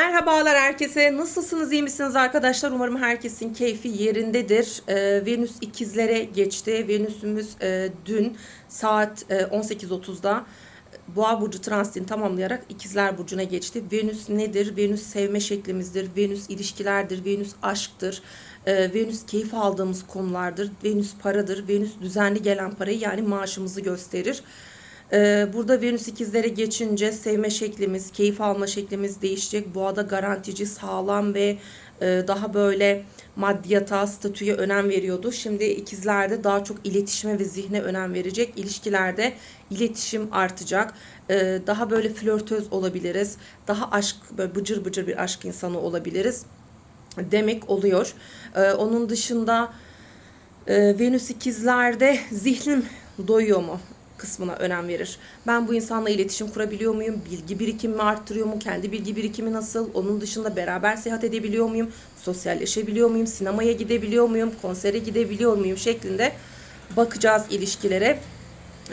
Merhabalar herkese. Nasılsınız? iyi misiniz arkadaşlar? Umarım herkesin keyfi yerindedir. Ee, Venüs ikizlere geçti. Venüsümüz e, dün saat e, 18.30'da Boğa burcu transitini tamamlayarak ikizler burcuna geçti. Venüs nedir? Venüs sevme şeklimizdir. Venüs ilişkilerdir. Venüs aşktır. Ee, Venüs keyif aldığımız konulardır. Venüs paradır. Venüs düzenli gelen parayı yani maaşımızı gösterir. Ee, burada Venüs ikizlere geçince sevme şeklimiz, keyif alma şeklimiz değişecek. Boğada garantici, sağlam ve e, daha böyle maddiyata, statüye önem veriyordu. Şimdi ikizlerde daha çok iletişime ve zihne önem verecek. İlişkilerde iletişim artacak. Ee, daha böyle flörtöz olabiliriz. Daha aşk, böyle bıcır bıcır bir aşk insanı olabiliriz demek oluyor. Ee, onun dışında e, Venüs ikizlerde zihnim doyuyor mu? Kısmına önem verir. Ben bu insanla iletişim kurabiliyor muyum? Bilgi birikimimi arttırıyor mu? Kendi bilgi birikimi nasıl? Onun dışında beraber seyahat edebiliyor muyum? Sosyalleşebiliyor muyum? Sinemaya gidebiliyor muyum? Konsere gidebiliyor muyum? şeklinde bakacağız ilişkilere.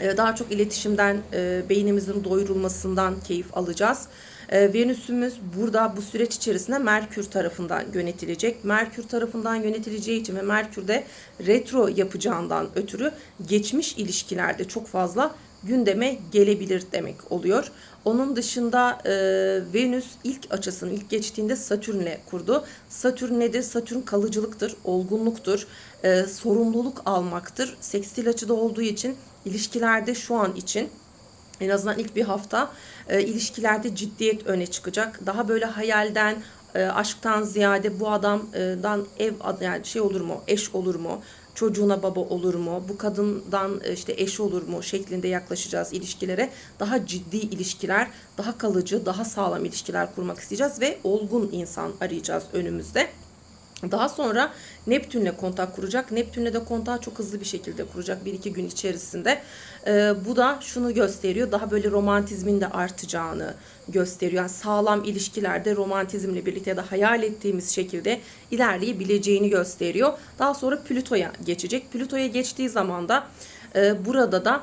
Ee, Daha çok iletişimden, e, beynimizin doyurulmasından keyif alacağız. Ee, Venüsümüz burada bu süreç içerisinde Merkür tarafından yönetilecek. Merkür tarafından yönetileceği için ve Merkür'de retro yapacağından ötürü geçmiş ilişkilerde çok fazla gündeme gelebilir demek oluyor. Onun dışında e, Venüs ilk açısını ilk geçtiğinde Satürn'le kurdu. Satürn nedir? Satürn kalıcılıktır, olgunluktur, e, sorumluluk almaktır. Sekstil açıda olduğu için ilişkilerde şu an için en azından ilk bir hafta e, ilişkilerde ciddiyet öne çıkacak. Daha böyle hayalden, e, aşktan ziyade bu adamdan ev yani şey olur mu, eş olur mu, çocuğuna baba olur mu, bu kadından e, işte eş olur mu şeklinde yaklaşacağız ilişkilere. Daha ciddi ilişkiler, daha kalıcı, daha sağlam ilişkiler kurmak isteyeceğiz ve olgun insan arayacağız önümüzde. Daha sonra Neptün'le kontak kuracak. Neptün'le de kontağı çok hızlı bir şekilde kuracak bir iki gün içerisinde. Ee, bu da şunu gösteriyor. Daha böyle romantizmin de artacağını gösteriyor. Yani sağlam ilişkilerde romantizmle birlikte de hayal ettiğimiz şekilde ilerleyebileceğini gösteriyor. Daha sonra Plüto'ya geçecek. Plüto'ya geçtiği zaman da e, burada da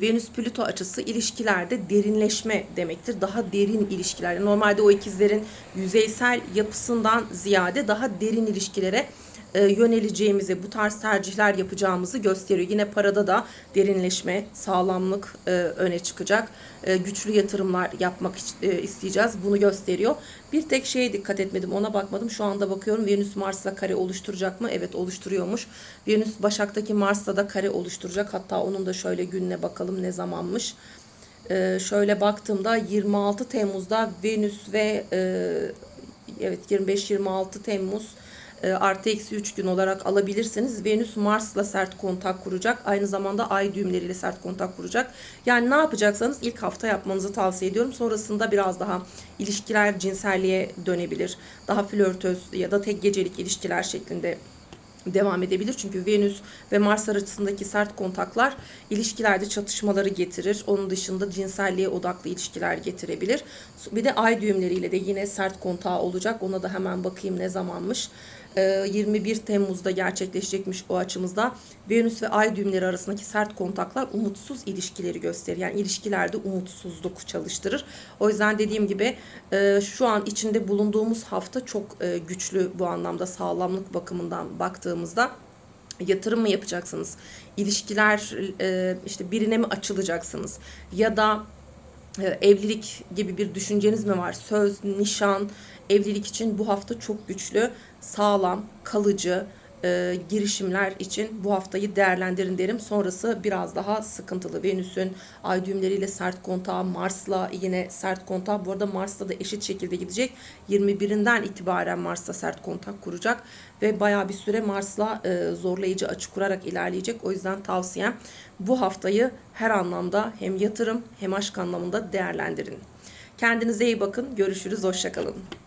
Venüs Plüto açısı ilişkilerde derinleşme demektir. Daha derin ilişkiler. Normalde o ikizlerin yüzeysel yapısından ziyade daha derin ilişkilere yöneleceğimizi, bu tarz tercihler yapacağımızı gösteriyor. Yine parada da derinleşme, sağlamlık e, öne çıkacak. E, güçlü yatırımlar yapmak isteyeceğiz. Bunu gösteriyor. Bir tek şeye dikkat etmedim, ona bakmadım. Şu anda bakıyorum Venüs Mars'la kare oluşturacak mı? Evet oluşturuyormuş. Venüs Başak'taki Mars'la da kare oluşturacak. Hatta onun da şöyle gününe bakalım ne zamanmış. şöyle baktığımda 26 Temmuz'da Venüs ve evet 25-26 Temmuz e, artı eksi 3 gün olarak alabilirsiniz. Venüs Mars'la sert kontak kuracak. Aynı zamanda ay düğümleriyle sert kontak kuracak. Yani ne yapacaksanız ilk hafta yapmanızı tavsiye ediyorum. Sonrasında biraz daha ilişkiler cinselliğe dönebilir. Daha flörtöz ya da tek gecelik ilişkiler şeklinde devam edebilir. Çünkü Venüs ve Mars arasındaki sert kontaklar ilişkilerde çatışmaları getirir. Onun dışında cinselliğe odaklı ilişkiler getirebilir. Bir de ay düğümleriyle de yine sert kontağı olacak. Ona da hemen bakayım ne zamanmış. 21 ee, Temmuz'da gerçekleşecekmiş o açımızda. Venüs ve Ay düğümleri arasındaki sert kontaklar umutsuz ilişkileri gösterir. Yani ilişkilerde umutsuzluk çalıştırır. O yüzden dediğim gibi e, şu an içinde bulunduğumuz hafta çok e, güçlü bu anlamda sağlamlık bakımından baktığımızda yatırım mı yapacaksınız? İlişkiler e, işte birine mi açılacaksınız? Ya da evlilik gibi bir düşünceniz mi var? Söz, nişan, evlilik için bu hafta çok güçlü, sağlam, kalıcı e, girişimler için bu haftayı değerlendirin derim. Sonrası biraz daha sıkıntılı. Venüs'ün ay düğümleriyle sert kontağı, Mars'la yine sert kontağı. Bu arada Mars'ta da eşit şekilde gidecek. 21'inden itibaren Mars'ta sert kontak kuracak ve baya bir süre Mars'la e, zorlayıcı açı kurarak ilerleyecek. O yüzden tavsiyem bu haftayı her anlamda hem yatırım hem aşk anlamında değerlendirin. Kendinize iyi bakın. Görüşürüz. Hoşçakalın.